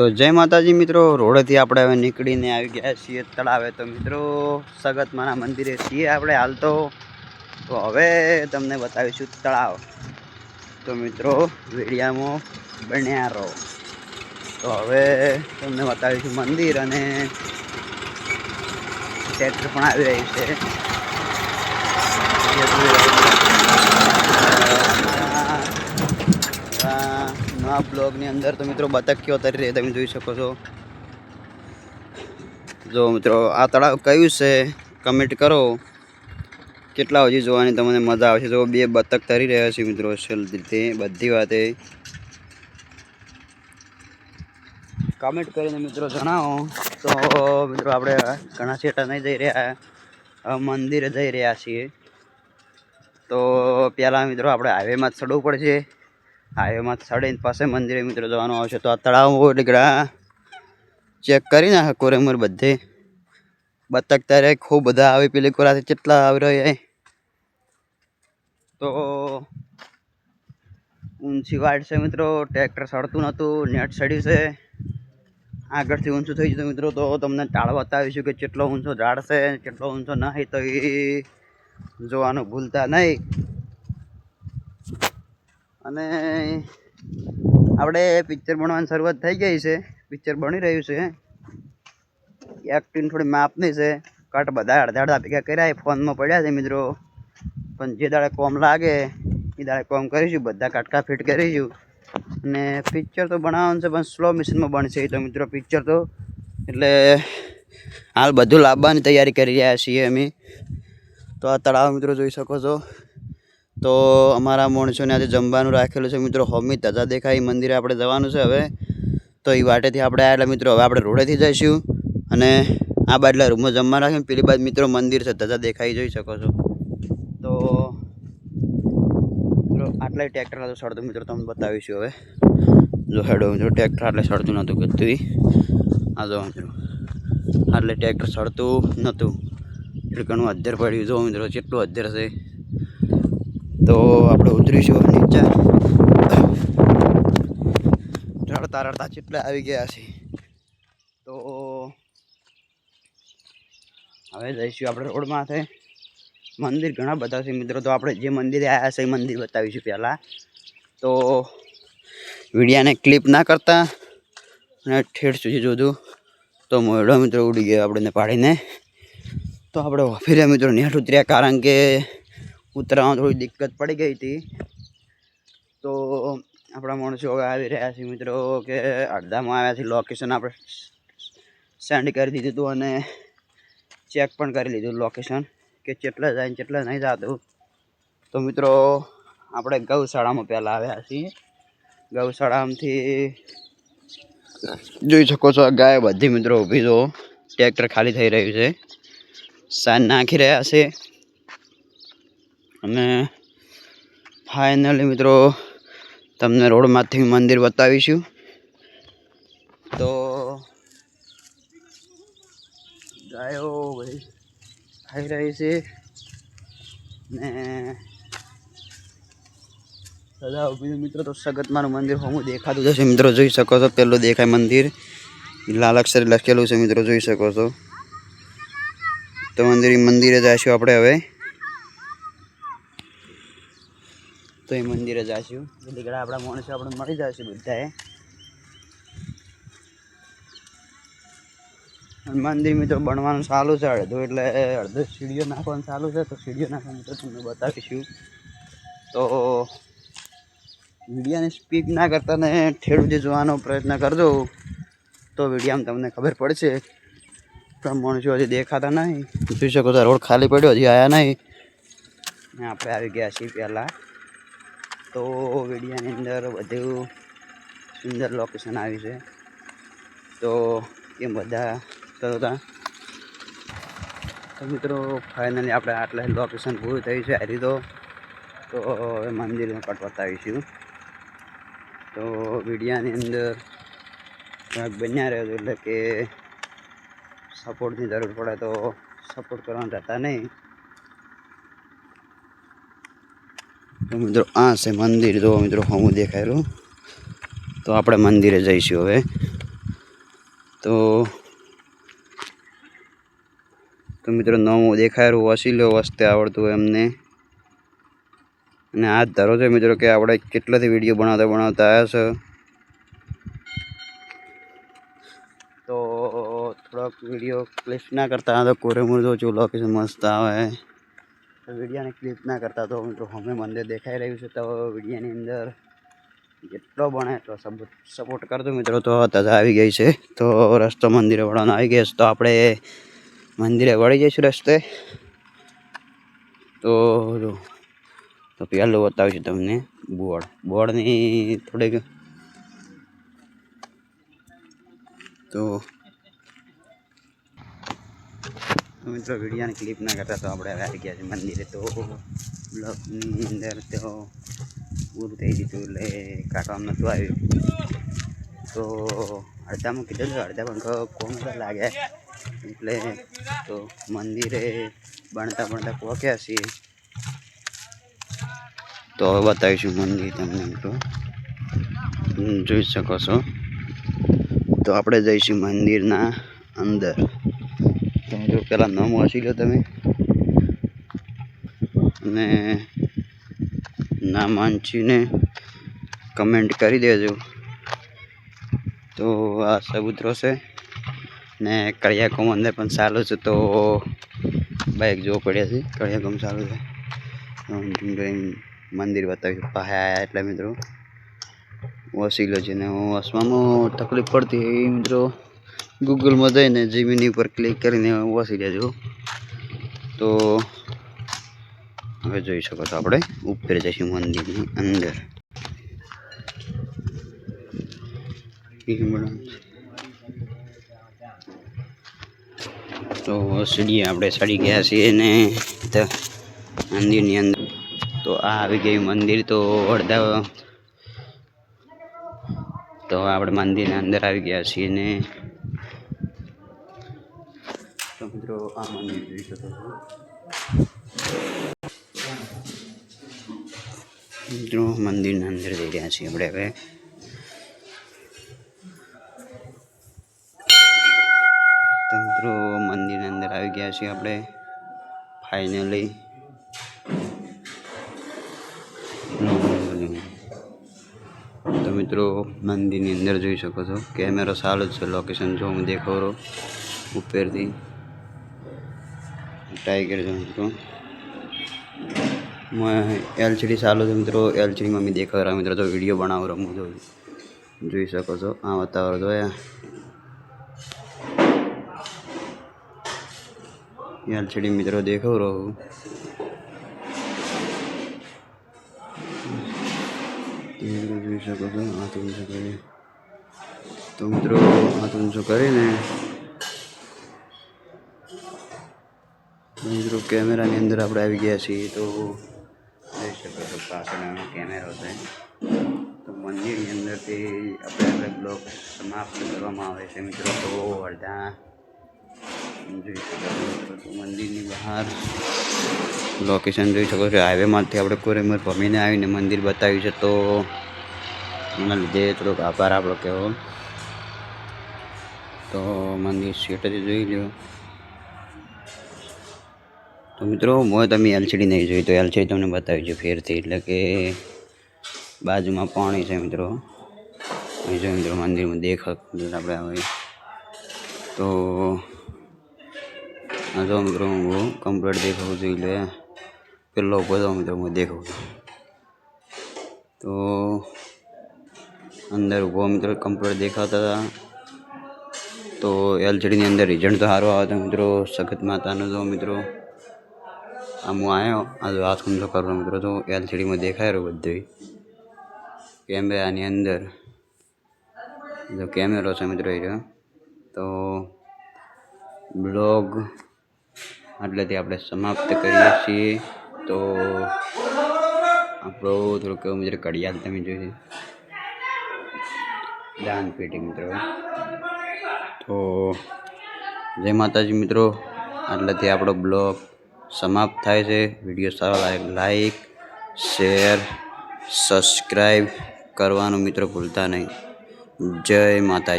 તો જય માતાજી મિત્રો, રોડેથી આપણે હવે નીકળીને આવી ગયા છીએ તળાવે. તો મિત્રો સગતમાના મંદિરે છીએ આપણે હાલ તો. હવે તમને બતાવીશું તળાવ. તો મિત્રો, વિડીયામાં બન્યા રહો. તો હવે તમને બતાવીશું મંદિર અને ટ્રેક્ટર પણ આવી રહ્યા છો. આ નવા બ્લોગની અંદર તો મિત્રો બતક કેવો તરી રહી તમે જોઈ શકો છો. જો મિત્રો, આ તળાવ કયું છે? કમેન્ટ કરો. કેટલા હજી જોવાની તમને મજા આવશે? જો બે બતક તરી રહ્યા છે મિત્રો રીતે બધી વાતે. કમેન્ટ કરીને મિત્રો જણાવો. તો મિત્રો, આપણે ઘણા છેટા નહીં જઈ રહ્યા. મંદિરે જઈ રહ્યા છીએ. તો પહેલાં મિત્રો, આપણે હાઈવેમાં જ ચડવું પડશે. હાઈવેમાં ચડીને પાસે મંદિરે મિત્રો જવાનું આવશે તો આ તળાવ એટલે ચેક કરી નાખે કોરેમર બધે. બતક ત્યારે ખૂબ બધા આવી પેલી કોરાથી કેટલા આવી રહ્યા તો ઊંચી વાડ છે મિત્રો, ટ્રેક્ટર સડતું નહોતું, નેટ સડ્યું છે. આગળથી ઊંચું થઈ જતું મિત્રો, તો તમને ટાળ બતાવીશું કે કેટલો ઊંચો ઝાડ છે, કેટલો ઊંચો નહીં તો એ જોવાનું ભૂલતા નહીં. અને આપણે પિક્ચર બનવાની શરૂઆત થઈ ગઈ છે. પિક્ચર બની રહ્યું છે. એક્ટિંગ થોડી માપની છે. કટ બધા અડધા અડધા ભેગા કર્યા ફોનમાં પડ્યા છે મિત્રો. પણ જે દાડે કોમ લાગે, એ દાડે કોમ કરીશું. બધા કટકા ફિટ કરીશું. અને પિક્ચર તો બનાવવાનું છે, પણ સ્લો મિશનમાં બનશે એ તો મિત્રો પિક્ચર તો. એટલે હાલ બધું લાવવાની તૈયારી કરી રહ્યા છીએ અમે. તો આ તળાવ મિત્રો જોઈ શકો છો. તો અમારા માણસોને આજે જમવાનું રાખેલું છે મિત્રો. હોમી ધજા દેખાય મંદિરે આપણે જવાનું છે હવે. તો એ વાટેથી આપણે આવેલા મિત્રો, હવે આપણે રોડેથી જઈશું. અને આ બાજુલા રૂમમાં જમવા રાખીને પેલી બાજુ મિત્રો મંદિર છે તજા દેખાઈ જોઈ શકો છો. તો મિત્રો, આટલા ટ્રેક્ટર હતું સડતું મિત્રો, તમને બતાવીશું હવે. જો હેડો મિત્રો ટ્રેક્ટર આટલે સડતું નહોતું કીધું આ જો મિત્રો, આટલે ટ્રેક્ટર સડતું નહોતું. એટલે ઘણું અધ્ધર પડ્યું. જો મિત્રો કેટલું અધ્ધર છે તો આપણે ઉતરીશું નીચે. રડતા રડતા કેટલા આવી ગયા છે. તો હવે જઈશું આપણે રોડમાં છે. મંદિર ઘણા બધા છે મિત્રો. તો આપણે જે મંદિરે આવ્યા છે એ મંદિર બતાવીશું પહેલાં. તો વિડીયાને ક્લિપ ના કરતા અને ઠેઠ સુધી જોતું તો મોયડો મિત્રો ઉડી ગયો આપણને પાડીને. તો આપણે ફેર્યા મિત્રો નેટ ઉતર્યા કારણ કે ઉતરવામાં થોડી દિક્કત પડી ગઈ હતી. તો આપણા માણસો આવી રહ્યા છે મિત્રો કે અડધામાં આવ્યા છે. લોકેશન આપણે સેન્ડ કરી દીધું હતું અને ચેક પણ કરી લીધું લોકેશન કે કેટલા જાય ને કેટલા નહીં જતું. તો મિત્રો આપણે ગૌશાળામાં પહેલાં આવ્યા છીએ. ગૌશાળામાંથી જોઈ શકો છો ગાય બધી મિત્રો ઊભી જો. ટ્રેક્ટર ખાલી થઈ રહ્યું છે. સાંજ નાખી રહ્યા છે. અને ફાઇનલી મિત્રો, તમને રોડમાંથી મંદિર બતાવીશું. તો ગાયો ભાઈ ખાઈ રહી છે ને સદા મિત્રો, તો સગતમાનું મંદિર હોમું દેખાતું જશે મિત્રો, જોઈ શકો છો, પેલું દેખાય મંદિર. લાલ અક્ષરે લખેલું છે, મિત્રો, જોઈ શકો છો. તો મંદિર મંદિરે જઈશું આપણે હવે. તો એ મંદિરે જઈશું એટલે ઘણા આપણા માણસો આપણે મળી જશે બધાએ. મંદિર મિત્રો બનવાનું ચાલુ છે અડધું, એટલે અડધો સીડીઓ નાખવાનું ચાલુ છે. તો સીડીઓ નાખવા મિત્રો તમને બતાવીશું. તો વિડીયાને સ્પીક ના કરતા ને ઠેડું જે જોવાનો પ્રયત્ન કરજો. તો વિડીયામાં તમને ખબર પડશે. પણ માણસો હજી દેખાતા નહીં. જોઈ શકો તો રોડ ખાલી પડ્યો, હજી આવ્યા નહીં. આપણે આવી ગયા છીએ પહેલાં. તો વિડીયાની અંદર બધું સુંદર લોકેશન આવ્યું છે. તો એ બધા હતા તો? મિત્રો ફાઇનલી આપણે આટલા લોકેશન પૂરું થયું છે હારી તો. તો હવે મંદિરને કટ બતાવીશું. તો વિડીયાની અંદર બન્યા રહ્યો એટલે કે સપોર્ટની જરૂર પડે તો સપોર્ટ કરવાનું જતા નહીં તો મિત્રો, આ છે મંદિર. જો મિત્રો, હું દેખાયેલું તો આપણે મંદિરે જઈશું હવે. તો તો મિત્રો, નવું દેખાયેલું વસીલો વસ્તે આવડતું એમને. અને આ ધારો છે મિત્રો કે આપણે કેટલાથી વીડિયો બનાવતા બનાવતા આવ્યા છે. તો, થોડોક વીડિયો ક્લિક ના કરતા તો કોરેમુર જો લોકેશન મસ્ત આવે. વિડીયોને ક્લિપ ના કરતા તો મિત્રો અમે મંદિર દેખાઈ રહ્યું છે તો વિડીયાની અંદર જેટલો બને એટલો સપોર્ટ કરજો મિત્રો. તો તજા આવી ગઈ છે. તો રસ્તો મંદિરે વળવાનો આવી ગયો છે. તો આપણે મંદિરે વળી જઈશું રસ્તે. તો જો, તો પહેલું બતાવીશું તમને. બોર્ડ, બોર્ડની થોડીક, તો તો મિત્રો વિડીયોની ક્લિપ ના કરતા તો આપણે આવી ગયા છે મંદિરે તો. બ્લોકની અંદર તો પૂરું થઈ દીધું એટલે કાઢવામાં નહોતું આવ્યું. તો અડધામાં કીધું હતું, અડધા પણ કોમ લાગે? એટલે તો મંદિરે ભણતા ભણતા પહોંચ્યા છીએ. તો હવે બતાવીશું મંદિર તમને મિત્રો જોઈ શકો છો. તો આપણે જઈશું મંદિરના અંદર. તો જો પહેલાં નામ વાંચી લો તમે. અને નામ વાંચીને કમેન્ટ કરી દેજો. તો આ સબૂતરો છે. ને કળિયા કોમ અંદર પણ સારું છે તો બાઇક જોવો પડે છે. કળિયા સારું છે. મંદિર બતાવ્યું પાસે આવ્યા એટલે મિત્રો. વસીલો છે ને હું વસવામાં તકલીફ પડતી મિત્રો. ગૂગલમાં જઈને જીમીની ઉપર ક્લિક કરીને વસી લેજો તો હવે જોઈ શકો છો આપણે. ઉપર જઈશું મંદિરની અંદર. તો સીડીએ આપણે ચડી ગયા છીએ ને મંદિરની અંદર. તો આ આવી ગયું મંદિર, તો અડધા તો આપણે મંદિરની અંદર આવી ગયા છીએ ને તો મિત્રો આ મંદિર જોઈ શકો છો. મિત્રો મંદિરના અંદર જઈ રહ્યા છીએ આપણે હવે. તો મિત્રો મંદિરના અંદર આવી ગયા છીએ આપણે. ફાઇનલી તો મિત્રો મંદિરની અંદર જોઈ શકો છો. કેમેરો સારો જ છે. લોકેશન જો હું દેખાડો ઉપરથી. ટાઈગર છે મિત્રો. એલસીડી ચાલુ છે મિત્રો. એલસીડીમાં મેં રહ્યા મિત્રો. તો વીડિયો બનાવો, રમું, જો જોઈ શકો છો. આ વાતાવરણ જોયા. એલસીડી મિત્રો દેખાવ રહું જોઈ શકો છો. હાથ શું કરી તો મિત્રો, આ હાથ શું કરીને મિત્રો કેમેરાની અંદર આપણે આવી ગયા છીએ તો જોઈ શકો છો પાછળ કેમેરો છે. તો મંદિરની અંદરથી આપણે આપણે બ્લોક સમાપ્ત કરવામાં આવે છે મિત્રો, તો અડધા જોઈ શકો છો મંદિરની બહાર લોકેશન જોઈ શકો છો હાઈવેમાંથી આપણે કોરેમર ભમીને આવીને મંદિર બતાવ્યું છે, તો એના લીધે થોડોક આભાર આપણો કહેવો. તો મંદિર સેટથી જોઈ લો તો મિત્રો મોં તમે એલસીડી નહીં જોઈ, તો એલસીડી તમને બતાવી છે ફેરથી. એટલે કે બાજુમાં પાણી છે મિત્રો. અહીં જો મિત્રો, મંદિરમાં દેખ આપણે આવે. તો આ જો મિત્રો, હું કમ્પ્લીટ દેખાવું છું, એટલે પેલો બધો મિત્રો હું દેખાઉં છું. તો અંદર ઊભો મિત્રો કમ્પ્લીટ દેખાતા હતા. તો એલસીડીની અંદર રિઝલ્ટ તો સારો આવે તો મિત્રો, સખત માતાનો જો મિત્રો આમ હું આવ્યો આ જો આ સમજો કરવાનો મિત્રો તો એલસીડીમાં દેખાય રહ્યું બધું કેમેરાની અંદર જો કેમેરો છે મિત્રો એ તો બ્લોગ આટલેથી આપણે સમાપ્ત કરીએ છીએ. તો આપણો થોડુંક મિત્રો કડિયાલ તમે જોઈ દાન પેટી મિત્રો. તો જય માતાજી મિત્રો. આટલેથી આપણો બ્લોગ સમાપ્ત થાય છે. વીડિયો સારો લાગે લાઈક શેર સબસ્ક્રાઈબ કરવાનું મિત્રો ભૂલતા નહીં. જય માતાજી.